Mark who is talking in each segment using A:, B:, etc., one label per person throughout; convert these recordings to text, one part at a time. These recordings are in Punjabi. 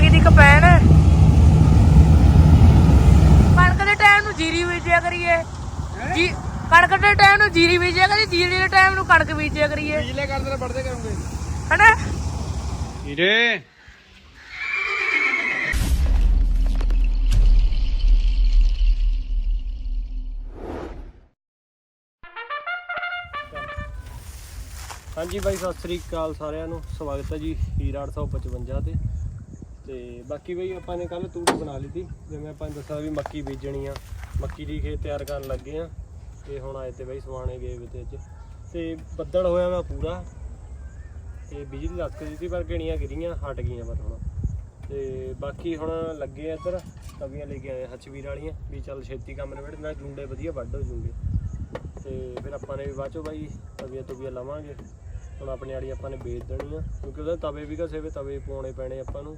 A: ਗਈ ਦੀ ਕਪੈਣ ਕਣਕ ਦੇ ਟਾਈਮ ਨੂੰ ਜੀਰੀ ਬੀਜਿਆ ਕਰੀਏ। ਜੀ ਕਣਕ ਦੇ ਟਾਈਮ ਨੂੰ ਜੀਰੀ ਬੀਜਿਆ ਕਰੀ ਜੀਰੀ ਦੇ ਟਾਈਮ ਨੂੰ ਕਣਕ ਬੀਜਿਆ ਕਰੀਏ।
B: ਬਿਜਲੇ ਕਰਦੇ ਪੜਦੇ ਕਰੋਗੇ।
A: ਹਨਾ?
B: ਹੀਰੇ ਹਾਂਜੀ ਬਾਈ ਸਤਿ ਸ੍ਰੀ ਅਕਾਲ ਸਾਰਿਆਂ ਨੂੰ। ਸਵਾਗਤ ਹੈ ਜੀ ਹੀਰਾ 855 ਤੇ। ਤੇ ਬਾਕੀ ਬਈ ਆਪਾਂ ਨੇ ਕੱਲ ਤੂੜੀ ਬਣਾ ਲਈ ਤੀ ਜਿਵੇਂ ਆਪਾਂ ਨੇ ਦੱਸਿਆ ਵੀ ਮੱਕੀ ਬੀਜਣੀ ਆ, ਮੱਕੀ ਦੀ ਖੇਤ ਤਿਆਰ ਕਰਨ ਲੱਗੇ ਆ, ਤੇ ਹੁਣ ਆਏ ਤੇ ਬਈ ਸਵਾਣੇ ਗਏ ਵੇ ਤੇ ਅੱਜ ਤੇ ਬੱਦਲ ਹੋਇਆ ਵਾ ਪੂਰਾ, ਤੇ ਬਿਜਲੀ ਲੱਗ ਸੀ, ਪਰ ਕਿਹੜੀਆਂ ਗਿਰੀਆਂ, ਹਟ ਗਈਆਂ ਪਰ ਹੁਣ। ਤੇ ਬਾਕੀ ਹੁਣ ਲੱਗੇ ਆ ਇੱਧਰ, ਤਵੀਆਂ ਲੈ ਕੇ ਆਏ ਹਚਵੀਰ ਵਾਲੀਆਂ, ਵੀ ਚੱਲ ਛੇਤੀ ਕੰਮ ਨਿਬੜ, ਨਾਲ ਜੁੰਡੇ ਵਧੀਆ ਵੱਢ ਹੋ ਜੂਗੇ। ਤੇ ਫਿਰ ਆਪਾਂ ਨੇ ਵੀ ਬਾਅਦ ਚੋਂ ਬਾਈ ਤਵੀਆਂ ਤੁਵੀਆਂ ਲਵਾਂਗੇ। ਹੁਣ ਆਪਣੇ ਵਾਲੀ ਆਪਾਂ ਨੇ ਵੇਚ ਦੇਣੀ ਆ ਕਿਉਂਕਿ ਉਹਦੇ ਤਵੇ ਵੀ ਘਸੇ ਵੇ, ਤਵੇ ਪਾਉਣੇ ਪੈਣੇ ਆਪਾਂ ਨੂੰ।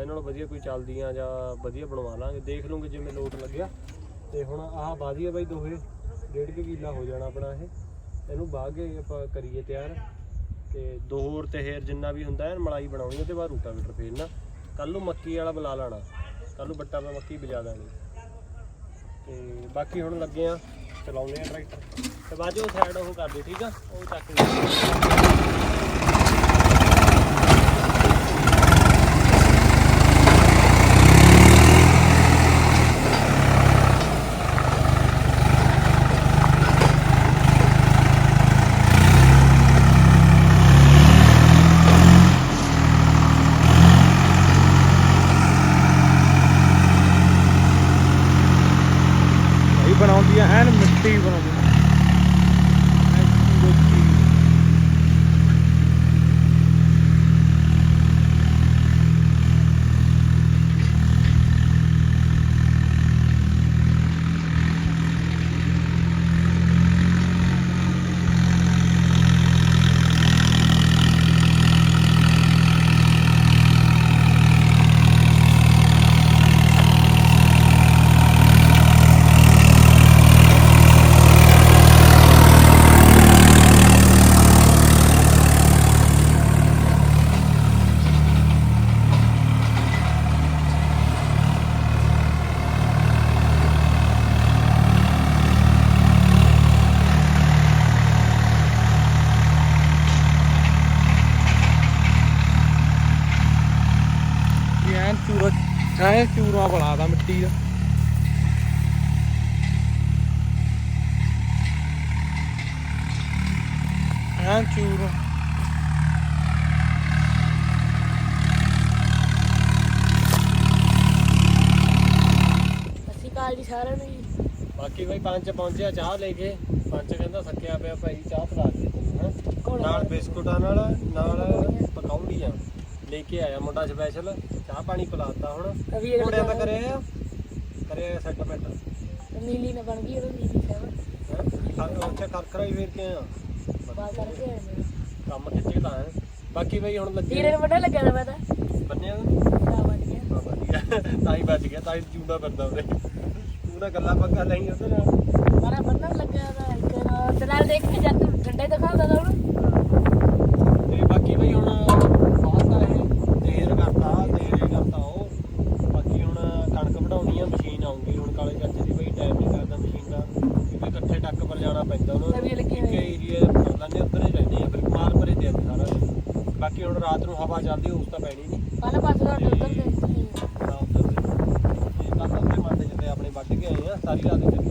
B: ਇਹਨਾਂ ਨਾਲੋਂ ਵਧੀਆ ਕੋਈ ਚੱਲਦੀਆਂ ਜਾਂ ਵਧੀਆ ਬਣਵਾ ਲਾਂਗੇ। ਦੇਖ ਲੂੰਗੇ ਜਿਵੇਂ ਲੋਟ ਲੱਗਿਆ। ਤੇ ਹੁਣ ਆਹ ਬਾਦੀਆ ਬਾਈ ਦੋਹੇ, ਡੇਢ ਕੁ ਕਿੱਲਾ ਹੋ ਜਾਣਾ ਆਪਣਾ ਇਹ। ਇਹਨੂੰ ਬਾਹ ਕੇ ਆਪਾਂ ਕਰੀਏ ਤਿਆਰ। ਤੇ ਦੋ ਹੋਰ ਤੇ ਹੇਰ ਜਿੰਨਾ ਵੀ ਹੁੰਦਾ ਹੈ ਮਲਾਈ ਬਣਾਉਣੀ ਉਹਦੇ ਬਾਅਦ ਰੂਟਾਵੀਟਰ ਫੇਰਨਾ। ਕੱਲ ਨੂੰ ਮੱਕੀ ਵਾਲਾ ਬੁਲਾ ਲੈਣਾ। ਕੱਲ ਨੂੰ ਬੱਟਾ ਪਾ ਮੱਕੀ ਬਜਾ ਦਾਂਗੇ। ਤੇ ਬਾਕੀ ਹੁਣ ਲੱਗੇ ਆ, ਚਲਾਉਂਦੇ ਆ ਟਰੈਕਟਰ। ਤੇ ਬਾਅਦ ਚੋਂ ਸਾਈਡ ਉਹ ਕਰਦੇ ਠੀਕ ਆ? ਉਹ ਚੱਕ ਲਈ
C: ਭਾਈ ਬਣਾਉਂਦੀ ਆ ਐਨ ਮਿੱਟੀ ਬਣਾਉਂਦੀ ਆ ਐਨ ਗੋਚੀ। ਵੀ ਐਨ ਐਨ ਚੂਰਾ ਬਣਾਦਾ ਮਿੱਟੀ ਦਾ। ਐਨ ਚੂਰਾ।
A: ਅਸੀਂ ਕਾਲ ਜੀ ਸਾਰਿਆਂ ਨੂੰ ਜੀ।
B: ਬਾਕੀ ਬਈ ਪੰਜ ਪਹੁੰਚਿਆ ਚਾਹ ਲੈ ਕੇ। ਪੰਜ ਕਹਿੰਦਾ ਥੱਕਿਆ ਪਿਆ ਭਾਈ ਚਾਹ ਪਿਲਾ ਹੈਂ। ਨਾਲ ਬਿਸਕੁਟਾਂ ਨਾਲ ਨਾਲ ਪਕੌੜੀਆਂ। ਲੈ ਕੇ ਆਇਆ ਮੁੰਡਾ ਸਪੈਸ਼ਲ ਚਾਹ ਪਾਣੀ ਪਿਲਾਤਾ ਹੁਣ।
A: ਕਵੀ
B: ਮੁੰਡਿਆਂ ਦਾ ਕਰਿਆ ਆ ਕਰਿਆ ਸੈਟਲਮੈਂਟ
A: ਨੀਲੀ ਨਾ ਬਣ ਗਈ ਉਹ ਨੀਲੀ ਸੇਵਾ
B: ਹੈ? ਉੱਥੇ ਕਰਕਰਾ ਹੀ ਫੇਰ ਕੇ ਆ
A: ਬਾਲ ਕਰਕੇ ਆਏ ਨੇ।
B: ਕੰਮ ਖਿੱਚੇ ਤਾਂ ਹੈ। ਬਾਕੀ ਬਈ ਹੁਣ ਲੱਗੇ
A: ਵੀਰੇ ਨੂੰ ਵੱਡਾ ਲੱਗਿਆ ਨਾ ਮੈਂ ਤਾਂ
B: ਬੰਨਿਆ
A: ਤਾਂ
B: ਹਾਂ ਵਧੀਆ। ਤਾਂ ਹੀ ਬਚ ਗਿਆ ਤਾਂ ਹੀ ਜੂੰਦਾ ਫਿਰਦਾ ਉਹਦੇ। ਤੂੰ ਨਾ ਗੱਲਾਂ ਪੱਕਾ ਲਈ ਉਹਦੇ ਨਾਲ
A: ਮਾਰਾ ਬੰਨਣ ਲੱਗਿਆ ਤਾਂ ਇੱਕ ਨਾਲ। ਤੇ ਨਾਲ ਦੇਖ ਕੇ ਜਦ ਤੂੰ ਡੰਡੇ ਦਿਖਾਉਂਦਾ ਤਾਂ ਉਹਨੂੰ।
B: ਤੇ ਬਾਕੀ ਬਈ ਹੁਣ ਬਾਹਰ ਇਹ ਦੇਰ ਕਰਤਾ ਦੇਰ ਕਰਤਾ ਉਹ ਬਾਕੀ ਹੁਣ ਕਣਕ ਵਢਾਉਣੀ ਆ ਮਸ਼ੀਨ ਆਉਂਗੀ ਹੁਣ ਕਾਲੇ ਚਾਚੇ ਦੀ ਬਈ ਟਾਈਮ ਨਹੀਂ ਕਰਦਾ ਮਸ਼ੀਨ ਦਾ ਟੱਕ ਪਰ ਜਾਣਾ ਪੈਂਦਾ ਉਹਨਾਂ।
A: ਲੱਗੀਆਂ
B: ਇੱਕ ਏਰੀਆ ਲੈਂਦੇ ਉੱਧਰ ਹੀ ਰਹਿੰਦੇ ਆ ਫਿਰ ਮਾਲ ਭਰੇ ਦੇ ਸਾਰਾ ਦਿਨ। ਬਾਕੀ ਹੁਣ ਰਾਤ ਨੂੰ ਹਵਾ ਚੱਲਦੀ ਉਸ ਤਾਂ ਪੈਣੀ ਨਹੀਂ।
A: ਕੱਲ ਪਾਸ ਦਾ ਉਧਰ ਦੇ
B: ਨਾ ਆਪਣੇ ਵੱਢ ਕੇ ਆਏ ਆ ਸਾਰੀ ਰਾਤ ਚੱਲੀ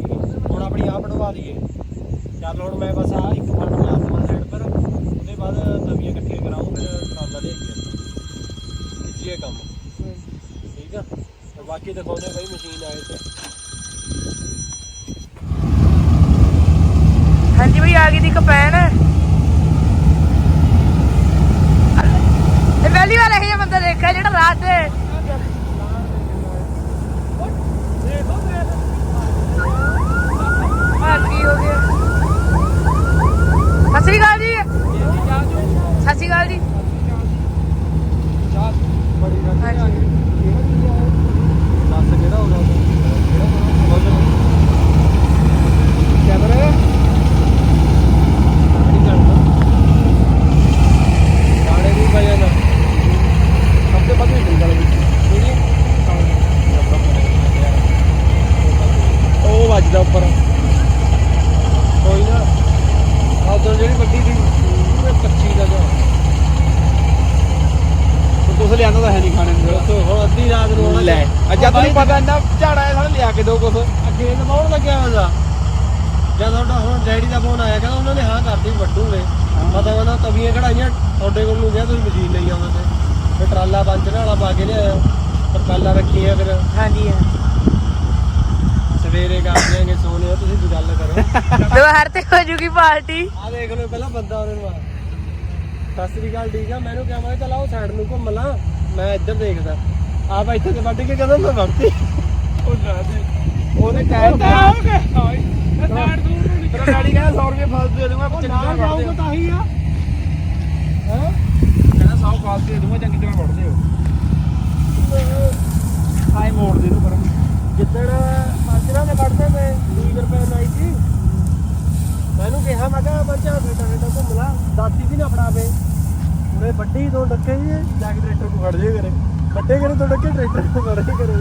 B: ਹੁਣ ਆਪਣੀ ਆਪ ਵਢਵਾ ਲਈਏ। ਚੱਲ ਹੁਣ ਮੈਂ ਬਸ ਆ ਇੱਕ ਮਾਰ ਦਵਾਂ ਸਾਈਡ ਪਰ ਉਹਦੇ ਬਾਅਦ ਤਵੀਆਂ ਇਕੱਠੀਆਂ ਕਰਾਉਂ ਫਿਰ ਟਰਾਲਾ ਦੇ ਆਈਏ ਕੰਮ। ਠੀਕ ਆ? ਬਾਕੀ ਦਿਖਾਉਂਦੇ ਬਈ ਮਸ਼ੀਨ ਆਏ ਤੇ।
A: ਹਾਂਜੀ ਬਈ, ਆ ਗਈ ਦੀ ਕਪੈਣ ਇਹ ਪਹਿਲੀ ਵਾਰ ਇਹ ਬੰਦਾ ਦੇਖਿਆ ਜਿਹੜਾ ਰਾਤ ਦੇ ਕੀ ਹੋ ਗਿਆ? ਸਤਿ ਸ਼੍ਰੀ ਅਕਾਲ ਜੀ। ਸਤਿ ਸ਼੍ਰੀ ਅਕਾਲ ਜੀ
B: ਬੜੀ
A: ਹਾਂਜੀ
B: ਦੱਸ ਕਿਹੜਾ ਹੋਗਾ
C: ਕੈਮਰਾ
B: ਗਾਣੇ ਵੀ ਵਜਨ
C: ਸਭ ਤੋਂ ਵੱਧ ਨਿਕਲ ਗਈ ਤਾਂ ਹੈ ਨਹੀਂ ਖਾਣੇ ਨੂੰ
B: ਦੱਸੋ ਹੁਣ ਅੱਧੀ ਰਾਤ ਨੂੰ ਆਉਣਾ
C: ਤੈਨੂੰ ਪਤਾ ਇੰਨਾ ਝਾੜਾ ਸਾਨੂੰ ਲਿਆ ਕੇ ਦੋ ਕੁਛ।
B: ਅੱਗੇ ਬਹੁਤ ਲੱਗਿਆ ਹੋਇਆ ਜਦ ਤੁਹਾਡਾ ਹੁਣ ਡੈਡੀ ਦਾ ਫੋਨ ਆਇਆ ਕਹਿੰਦਾ ਉਹਨਾਂ ਨੇ ਹਾਂ ਕਰਤੀ ਵੱਡੂਗੇ ਪਤਾ ਉਹਨਾਂ ਤਵੀਆਂ ਕਢਾਈਆਂ ਤੁਹਾਡੇ ਕੋਲ ਨੂੰ ਗਿਆ ਤੁਸੀਂ ਮਸ਼ੀਨ ਲਈ ਆਉਂਦੇ ਤੇ ਫਿਰ ਟਰਾਲਾ ਪੰਚ ਵਾਲਾ ਪਾ ਕੇ ਲਿਆਇਆ। ਤਰਪਾਲਾਂ ਰੱਖੀਆਂ ਫਿਰ।
A: ਹਾਂਜੀ ਹਾਂ।
B: ਸਵੇਰੇ ਕਰ ਦਿਆਂਗੇ ਸੋਨੇ ਤੁਸੀਂ ਵੀ ਗੱਲ ਕਰੋ।
A: ਦੁਪਹਿਰ ਤੇ ਹੋ ਜੂਗੀ ਪਾਰਟੀ।
B: ਆ ਦੇਖ ਲਓ ਪਹਿਲਾਂ ਬੰਦਾ ਉਹਦੇ ਨੂੰ ਆ। ਸਤਿ ਸ੍ਰੀ ਅਕਾਲ ਠੀਕ ਆ? ਮੈਨੂੰ ਕਿਹਾ ਮੈਂ ਚੱਲ ਆਓ ਸਾਈਡ ਨੂੰ ਘੁੰਮ ਲਾਂ। ਮੈਂ ਇੱਧਰ ਦੇਖਦਾ। ਆਪ ਇੱਥੇ ਤੇ ਵੱਢ ਕੇ ਕਹਿੰਦਾ ਮੈਂ ਵੜਤੀ
C: ਉਹ ਨਾ ਦੇ। ਉਹਨੇ ਕਹਿਤਾ ਤੇਰਾ ਡੈਡੀ ਕਹਿੰਦਾ 100 ਰੁਪਏ ਫਾਲਤੂ ਦੇ ਦੂੰਗਾ ਚੰਗੀ ਤਰ੍ਹਾਂ ਹੋ
B: ਤਾਂ ਹੀ ਆ। ਹੈ?
C: ਕਹਿੰਦਾ 100 ਫਾਲਤੂ ਦੇ ਦੂੰਗਾ ਚੰਗੀ ਤਰ੍ਹਾਂ ਵੜਦੇ ਹੋ ਆਏ ਮੋੜ ਦੇ ਦੂੰ ਪਰਮ
B: ਜਿੱਦਣ ਮਾਜਰਾ ਦੇ ਕੱਢਦੇ ਤੇ 20 ਰੁਪਏ ਲਾਈ ਸੀ। ਮੈਨੂੰ ਕਿਹਾ ਮੈਂ ਕਿਹਾ ਬੱਚਾ ਬੇਟਾ ਬੇਟਾ ਘੁੰਮ ਲਾ। ਦਾਤੀ ਵੀ ਨਾ ਫੜਾਵੇ। ਉਹਨੇ ਵੱਡੀ ਤੋਂ ਡੱਕੇ ਜੀ ਜਾ ਕੇ ਟਰੈਕਟਰ ਕੋ ਖੜ ਜੇ ਕਰੇ ਵੱਡੇ ਕਰੇ ਤੋਂ ਡੱਕੇ ਟਰੈਕਟਰ ਕੋ ਖੜ ਜੇ ਕਰੇ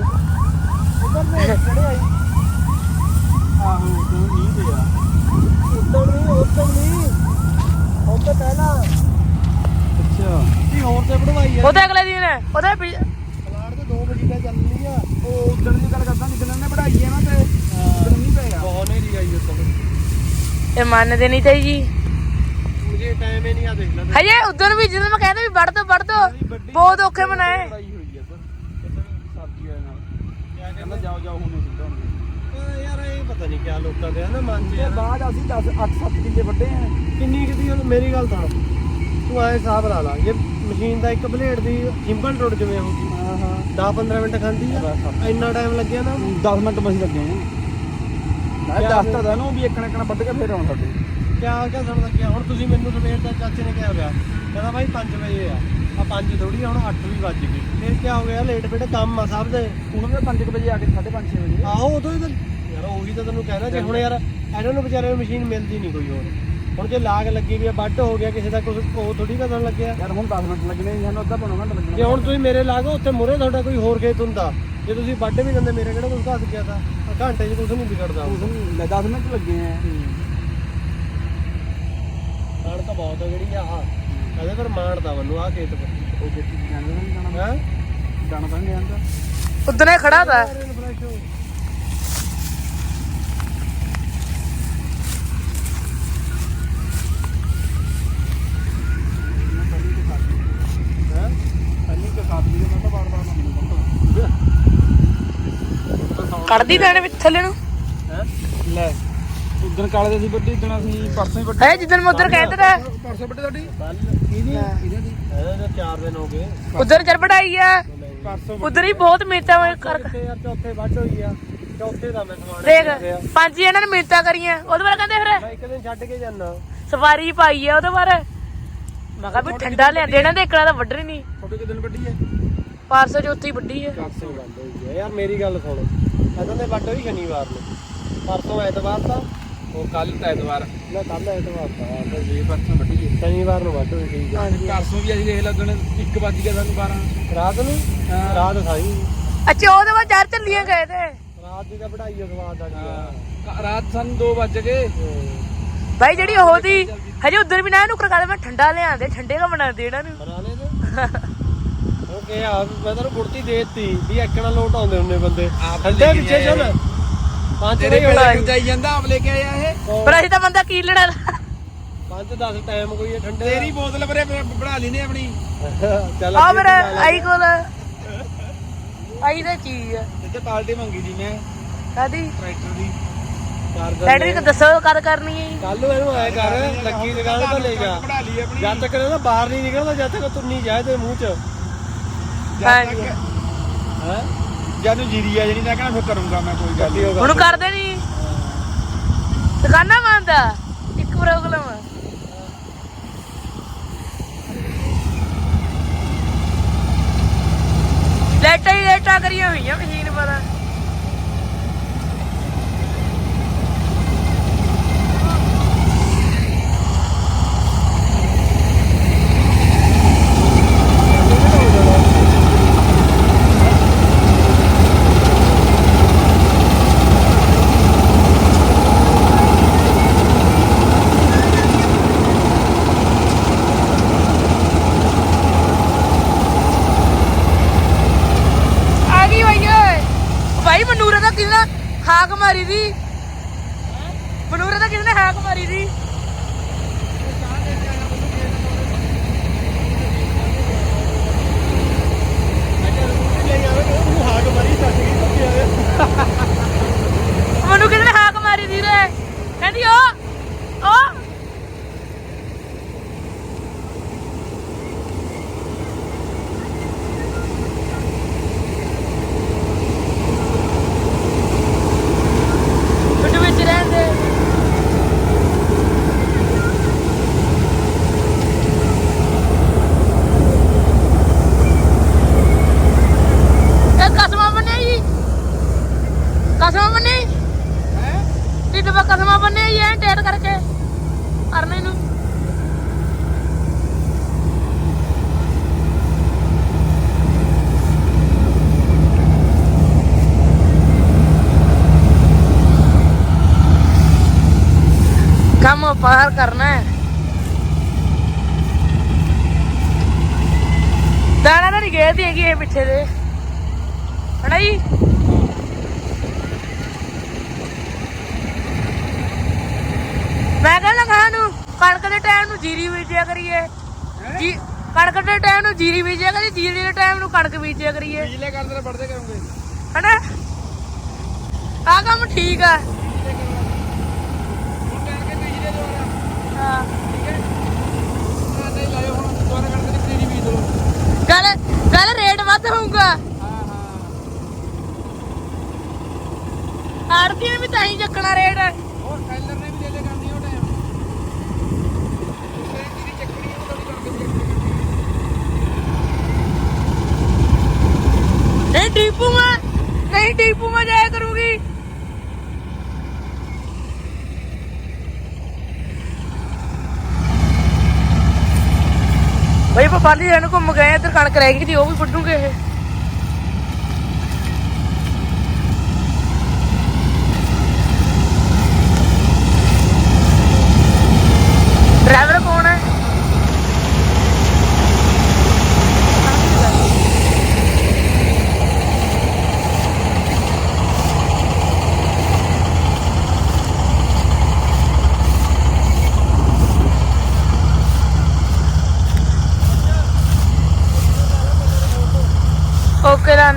B: ਉੱਧਰ ਨੇ ਚੜੇ ਆਈ।
C: ਆਹੋ ਤੂੰ ਨਹੀਂ ਦੇ ਆ।
B: ਉੱਧਰ ਨਹੀਂ ਉੱਧਰ ਨਹੀਂ ਉਹ ਤਾਂ ਪਹਿਲਾਂ।
C: ਅੱਛਾ।
B: ਕੀ ਹੋਰ ਤੇ ਬਣਵਾਈ ਆ।
A: ਉਹਦੇ ਅਗਲੇ ਦਿਨ ਉਹਦੇ ਪਿ-
B: ਪਲਾਟ ਤੇ 2 ਵਜੇ ਦਾ ਚੱਲਣੀ ਆ।
C: ਉਹ ਉਦੋਂ ਦੀ ਗੱਲ ਕਰਦਾ ਜਿੱਦਣ ਉਹਨੇ ਪੜਾਈ ਹੈ ਨਾ ਤੇ ਉਦੋਂ ਨਹੀਂ ਪਏਗਾ
B: ਬਹੁਤ ਨੇਰੀ ਆਈ ਉੱਧਰ।
A: ਇਹ ਮੰਨਦੇ ਨਹੀਂ ਤੇ ਜੀ।
B: ਮੁਝੇ ਟਾਈਮ ਹੀ ਨਹੀਂ ਆ ਦੇਖ ਲੈ।
A: ਹਜੇ ਉਦੋਂ ਵੀ ਜਦੋਂ ਮੈਂ ਕਹਿੰਦਾ ਵੀ ਵੜ ਦੋ ਵੜ ਦੋ। ਬਹੁਤ ਔਖੇ ਬਣਾਏ
C: ਪੜਾਈ ਹੋਈ ਹੈ ਤਾਂ ਸਬਜ਼ੀ ਵਾਲੇ ਨਾਲ ਕਹਿੰਦਾ ਜਾਓ ਜਾਓ ਹੁਣ ਸਿੱਧਾ ਹੁਣ
B: ਓਏ ਯਾਰ ਇਹ ਪਤਾ ਨਹੀਂ ਕਿਆ ਲੋਕਾਂ ਦੇ ਆ ਨਾ ਮਨ
C: ਤੇ ਬਾਅਦ ਅਸੀਂ 10 8 7 ਕਿੱਲੇ ਵੱਡੇ ਆ।
B: ਕਿੰਨੀ ਕਿਦੀ ਮੇਰੀ ਗੱਲ ਤਾਂ ਤੂੰ ਐ ਹਿਸਾਬ ਲਾ ਲਾ ਇਹ ਮਸ਼ੀਨ ਦਾ ਇੱਕ ਬਲੇਡ ਦੀ ਇੰਬਲ ਟੁੱਟ ਜਵੇਂ ਹੋਊਗੀ
C: ਹਾਂ ਹਾਂ।
B: 10 15 ਮਿੰਟ ਖਾਂਦੀ ਆ ਇੰਨਾ ਟਾਈਮ ਲੱਗਿਆ ਨਾ।
C: 10 ਮਿੰਟ ਮਸੀਂ ਲੱਗੇ ਆ ਮੈਂ
B: ਕਿਆ
C: ਦੱਸਤਾ ਤਾ ਇਹਨੂੰ ਵੀ ਇੱਕਣ ਇੱਕਣ ਵੱਢ ਕੇ ਫੇਰ ਆਉਣ ਸਾਡੇ।
B: ਕਿਆ ਕਿਆ ਸਮਝ ਲੱਗਿਆ? ਹੁਣ ਤੁਸੀਂ ਮੈਨੂੰ ਸਵੇਰ ਦਾ ਚਾਚੇ ਨੇ ਕਿਹਾ ਹੋਇਆ ਕਹਿੰਦਾ ਭਾਈ 5 ਵਜੇ ਆ। ਆ 5 ਥੋੜੀ ਹੁਣ 8 ਵੀ ਵੱਜ ਗਏ। ਫਿਰ ਕਿਆ ਹੋ ਗਿਆ? ਲੇਟ ਬੇਟੇ ਕੰਮ ਆ ਸਭ ਦੇ।
C: ਉਹਨਾਂ ਦੇ 5 ਵਜੇ ਆ ਕੇ 5:30 6 ਵਜੇ।
B: ਆਹੋ ਉਦੋਂ ਹੀ ਤਾਂ ਤਾਂ ਤੈਨੂੰ ਕਹਿਣਾ ਜੇ ਹੁਣ ਯਾਰ ਇਹਨਾਂ ਨੂੰ ਵਿਚਾਰੇ ਨੂੰ ਮਸ਼ੀਨ ਮਿਲਦੀ ਨਹੀਂ ਕੋਈ ਹੋਰ। ਹੁਣ ਜੇ ਲਾਗ ਲੱਗੀ ਵੀ ਆ ਵੱਢ ਹੋ ਗਿਆ ਕਿਸੇ ਦਾ ਕੁਝ ਉਹ ਥੋੜੀ ਪਤਾ ਲੱਗਿਆ।
C: ਯਾਰ ਹੁਣ 10 ਮਿੰਟ ਲੱਗਣੇ ਸਾਨੂੰ ਅੱਧਾ ਪੌਣਾ ਘੰਟਾ ਲੱਗਣਾ
B: ਜੇ ਹੁਣ ਤੁਸੀਂ ਮੇਰੇ ਲਾਗੋ ਉੱਥੇ ਮੁਰੇ ਤੁਹਾਡਾ ਕੋਈ ਹੋਰ ਖੇਤ ਹੁੰਦਾ। ਜੇ ਤੁਸੀਂ ਵੱਢ ਵੀ ਦਿੰਦੇ ਮੇਰੇ ਕਿਹੜਾ ਕੁਝ ਘਸ ਗਿਆ ਤਾਂ ਘੰਟੇ 'ਚ ਕੁਝ ਨਹੀਂ ਵਿਗੜਦਾ
C: ਲੈ 10 ਮਿੰਟ ਲੱਗੇ ਆ।
B: ਖਾਣ ਤਾਂ ਬਹੁਤ ਹੈ ਜਿਹੜੀ ਆਹ ਇਹਦੇ ਪਰ ਮਾਣਦਾ ਮੈਨੂੰ ਆਹ ਖੇਤ ਪਰ।
C: ਉਹ ਦੇਖੀ ਜਾਣਦਾ ਨਹੀਂ ਜਾਣਾ।
B: ਹੈ?
C: ਜਾਣਾ ਤਾਂ ਨਹੀਂ ਜਾਂਦਾ
A: ਉਦੋਂ ਹੀ ਖੜਾ ਤਾ
B: ਹੈ
C: ਅੰਨੀ ਕੇ ਸਾਥ ਵੀ ਮੈਂ ਤਾਂ ਬਾਰ ਬਾਰ ਮੰਨ
A: ਕੱਢਦੀ ਦਾਣੇ ਵਿੱਚ ਥੱਲੇ ਨੂੰ।
B: ਹੈ?
C: ਲੈ ਉਦੋਂ ਕਾਲੇ ਦੇ ਸੀ ਵੱਡੀ ਦਿਨ ਅਸੀਂ ਪਰਸੋਂ ਹੀ ਵੱਡੀ।
A: ਹੈ ਜਿੱਦਣ ਮੈਂ ਉਧਰ ਕਹਿੰਦਾ ਤਾ
C: ਪਰਸੋਂ ਵੱਡੀ ਤੁਹਾਡੀ? ਇਹਦੇ ਦੀ।
B: ਇਹਦੇ ਤਾਂ 4 ਦਿਨ ਹੋ ਗਏ।
A: ਉਧਰ ਚਰ ਵੜਾਈ ਆ।
C: ਪਰਸੋਂ
A: ਉਧਰ ਹੀ ਬਹੁਤ ਮਿਹਨਤਾਂ ਮੈਂ ਕਰ
B: ਚੌਥੇ ਯਾਰ ਚੌਥੇ ਵੱਢ ਹੋਈ ਆ। ਚੌਥੇ ਦਾ ਮੈਂ ਸਮਾਨ
A: ਦੇਖ ਪੰਜ ਹੀ ਇਹਨਾਂ ਨੇ ਮਿਹਨਤਾਂ ਕਰੀਆਂ। ਉਹਦੇ ਬਾਰੇ ਕਹਿੰਦੇ ਫਿਰ?
B: ਮੈਂ ਇੱਕ ਦਿਨ ਛੱਡ ਕੇ ਜਾਣਾ
A: ਸਵਾਰੀ ਪਾਈ ਆ ਉਹਦੇ ਬਾਰੇ। ਮੈਂ ਕਿਹਾ ਵੀ ਠੰਡਾ ਲਿਆਂਦੇ ਇਹਨਾਂ ਦੇ ਇਕਲਾ ਤਾਂ ਵੱਢਣੀ ਨਹੀਂ
C: ਤੁਹਾਡੇ ਕਿਦਨ ਵੱਡੀ ਹੈ
A: ਪਾਰਸੋ ਚ ਉੱਥੇ ਹੀ ਵੱਢੀ ਆ।
B: ਪਰਸੋਂ ਵੱਢ ਹੋਈ ਆ। ਯਾਰ ਮੇਰੀ ਗੱਲ ਸੁਣ। ਇਹਨਾਂ ਦੇ ਵੱਢ ਹੋਈ ਸ਼ਨੀਵਾਰ ਨੂੰ। ਪਰਸੋਂ ਐਤਵਾਰ ਤਾਂ।
C: ਉਹ ਕੱਲ ਐਤਵਾਰ।
B: ਨਾ ਕੱਲ ਐਤਵਾਰ ਤਾਂ।
C: ਹਾਂ ਤਾਂ ਜੀ ਪਰਸੋਂ ਵੱਡੀ ਹੈ
B: ਸ਼ਨੀਵਾਰ ਨੂੰ ਵੱਢ ਹੋਈ ਠੀਕ ਆ।
C: ਪਰਸੋਂ ਵੀ ਅਸੀਂ ਦੇਖ ਲੱਗਣ 1 ਵਜ ਗਿਆ ਸਾਨੂੰ 12
B: ਰਾਤ ਨੂੰ। ਰਾਤ ਸਾਈ।
A: ਅੱਛਾ ਉਹਦੇ ਬਾਅਦ ਚਾਰ ਚੱਲੀਆਂ ਗਏ ਤੇ।
B: ਰਾਤ ਦੀ ਤਾਂ ਵਢਾਈ ਆ ਸਵਾਦ ਆ। ਗਿਆ
C: ਹਾਂ ਰਾਤ ਸਾਨੂੰ 2 ਵਜ ਗਏ।
A: ਭਾਈ ਜਿਹੜੀ ਉਹ ਦੀ ਹਜੇ ਉਧਰ ਵੀ ਨਾ ਇਹਨੂੰ ਕਰ ਮੈਂ ਠੰਡਾ ਲਿਆਂਦੇ ਠੰਡੇ ਦਾ ਬਣਾਉਂਦੇ ਇਹਨਾਂ। ਨੂੰ
B: ਬਣਾ ਲੈ ਤੇ ਉਹ ਕਿਹਾ ਮੈਂ ਤੈਨੂੰ ਗੁੜਤੀ ਦੇਤੀ ਵੀ ਐਕਣਾ ਲੋਟ ਆਉਂਦੇ ਹੁੰਨੇ ਬੰਦੇ। ਠੰਡੇ
C: ਕੇ
B: ਪਿੱਛੇ ਚੱਲ। ਪੰਜ
C: ਤੇਰੇ
B: ਨਹੀਂ ਹੋਣਾ
C: ਕੋਲ ਜਾਈ ਜਾਂਦਾ ਆਪ ਲੈ ਕੇ ਆਇਆ ਇਹ।
A: ਪਰ ਅਸੀਂ ਤਾਂ ਬੰਦਾ ਕੀ ਲੜਾ
B: ਪੰਜ 10 ਟਾਈਮ ਕੋਈ ਇਹ ਠੰਡੇ
C: ਤੇਰੀ ਬੋਤਲ ਭਰੇ ਬਣਾ ਲਈ ਨੇ ਆਪਣੀ।
B: ਚੱਲ
A: ਆ ਮੇਰਾ। ਆਈ ਕੋਲ। ਆਈ ਦਾ ਚੀਜ਼ ਆ।
C: ਤੇ ਪਾਰਟੀ ਮੰਗੀ ਸੀ ਮੈਂ।
A: ਕਾਦੀ
C: ਟਰੈਕਟਰ ਦੀ।
B: ਕਰ।
A: ਲੈਟਰੀ ਕਿ ਦੱਸੋ ਕਦ ਕਰਨੀ ਹੈ ਜੀ?
B: ਕੱਲ ਨੂੰ ਇਹਨੂੰ ਆਇਆ ਕਰ ਲੱਕੀ ਦੁਕਾਨ ਤੋਂ ਲੈ ਜਾ।
C: ਬਣਾ ਲਈ ਆਪਣੀ।
B: ਜਦ ਤੱਕ ਇਹਦਾ ਬਾਹਰ ਨਹੀਂ ਨਿਕਲਦਾ ਜਦ ਤੱਕ ਤੁਰਨੀ ਜਾਏ ਤੇ ਮੂੰਹ ਚ।
A: ਹਾਂਜੀ।
B: ਹੈ?
C: ਜਦ ਨੂੰ ਜੀਰੀ ਆ ਜਿਹੜੀ ਮੈਂ ਕਹਿੰਦਾ ਫਿਰ ਕਰੂੰਗਾ ਮੈਂ ਕੋਈ ਗੱਲ ਨਹੀਂ।
A: ਹੁਣ ਕਰਦੇ ਨਹੀਂ ਦੁਕਾਨਾਂ ਮੰਨਦਾ ਇੱਕ ਪ੍ਰੋਬਲਮ ਆ। ਲੈਟਾਂ ਹੀ ਲੈਟਾਂ ਕਰੀਆਂ ਹੋਈਆਂ ਮਸ਼ੀਨ ਪਰ। ਮਨੂਰੇ ਮਾਰੀ ਦੀ ਮੈਨੂੰ ਕਿਸੇ ਨੇ ਹਾਕ ਮਾਰੀ ਦੀ ਰੇ ਕਹਿੰਦੀ ਓ ਓ ਪਿੰਡ ਵਿੱਚ ਰਹਿੰਦੇ ਇਹ ਕਸਮਾਂ ਬੰਨੇ ਜੀ ਕਸਮਾਂ ਬੰਨੇ ਢਿੱਡ ਪਾ ਕਸਮਾਂ ਬੰਨੇ ਜੀ ਐ ਟੇਟ ਕਰਕੇ ਕਰਨੇ ਨੂੰ ਪਾਰ ਕਰਨਾ ਹੈ। ਦਾਣਾ ਨਹੀਂ ਗਏ ਦੀ ਹੈਗੀ ਇਹ ਪਿੱਛੇ ਦੇ। ਹਣਾ ਜੀ? ਮੈਂ ਕਹਿੰਦਾ ਖਾਂ ਨੂੰ ਕਣਕ ਦੇ ਟਾਈਮ ਨੂੰ ਜੀਰੀ ਬੀਜਿਆ ਕਰੀਏ। ਜੀ ਕਣਕ ਦੇ ਟਾਈਮ ਨੂੰ ਜੀਰੀ ਬੀਜਿਆ ਕਰੀਏ ਜੀਰੀ ਦੇ ਟਾਈਮ ਨੂੰ ਕਣਕ ਬੀਜਿਆ ਕਰੀਏ।
C: ਬਿਜਲੇ ਕਰਦੇ ਨੇ ਪੜਦੇ ਕਰੋਗੇ।
A: ਹਨਾ? ਆ ਕੰਮ ਠੀਕ ਆ
C: ਹੁਣ ਕਰਕੇ ਬਿਜਲੇ ਦੁਆਰਾ
A: ਹਾਂ
C: ਠੀਕ ਹੈ ਨਾ ਨਹੀਂ ਲਾਇਓ ਹੁਣ ਦੁਆਰਾ ਕਰਕੇ ਤੇ ਪਨੀਰੀ ਬੀਜ ਲਓ
A: ਗੱਲ ਗੱਲ ਰੇਟ ਵੱਧ ਹੋਊਗਾ। ਆੜਤੀ ਨੇ ਵੀ ਤਾਂ ਹੀ ਚੱਕਣਾ ਰੇਟ
C: ਹੋਰ ਟੈਲਰ ਨੇ ਵੀ ਦੇ ਦੇ ਕਰਨੀ ਉਹ ਟਾਈਮ ਤੇਰੀ ਤੇਰੀ ਚੱਕਣੀ ਉਹ ਤੁਹਾਡੀ ਕਰਕੇ ਚੱਕਣੀ
A: ਨਹੀਂ ਟੀਪੂ ਮੈਂ ਨਹੀਂ ਟੀਪੂ ਮੈਂ ਜਾਇਆ ਕਰੂਗੀ ਬਈ ਪਪਾਲੀ ਘੁੰਮ ਗਏ ਇੱਧਰ ਕਣਕ ਰਹਿ ਗਈ ਸੀ ਉਹ ਵੀ ਵੱਢੂਗੇ ਇਹ। ਓਕੇ ਦਾ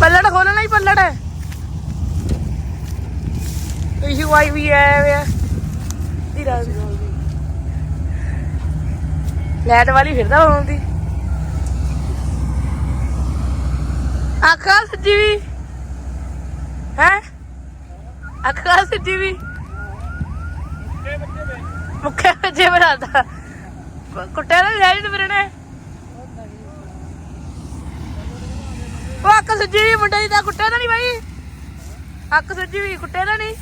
A: ਪੱਲੜ ਖੋਲਣਾ ਹੀ ਪੱਲੜ। ਹੈ ਇਸ਼ੂ ਆਈ ਵੀ ਆਇਆ ਵੇ ਧੀਰਾ ਲੈਟ ਵਾਲੀ ਫਿਰਦਾ ਹੁੰਦੀ ਅੱਖਾਂ ਸੱਜੀ ਵੀ। ਹੈ? ਅੱਖਾਂ ਸੱਜੀ ਵੀ। ਮੁੱਖੇ ਬੱਚੇ ਬਣਾਤਾ ਕੁੱਟਿਆ ਤਾਂ ਲੈ ਉਹ ਅੱਖ ਸੱਜੀ ਵੀ ਮੁੰਡੇ ਦੀ ਤਾਂ ਕੁੱਟਿਆ ਤਾਂ ਨਹੀਂ ਬਾਈ। ਅੱਖ ਸੁੱਜੀ ਵੀ ਕੁੱਟਿਆ ਤਾਂ ਨਹੀਂ।